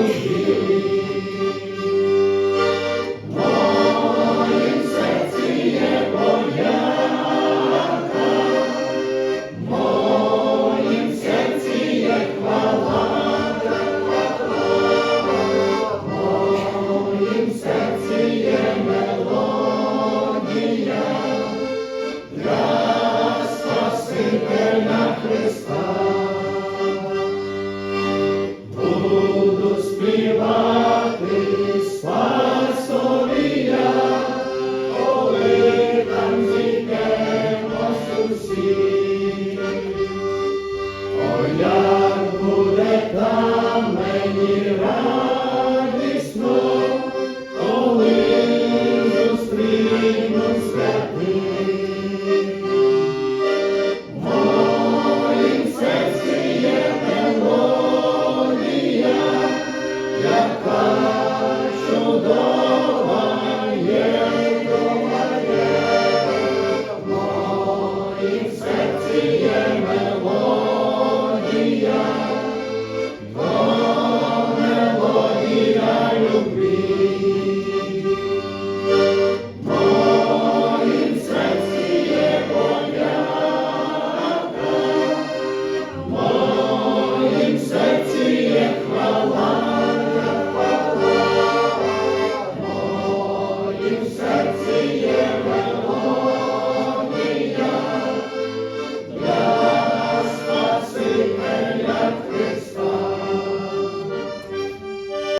meus dias. Як мені рай.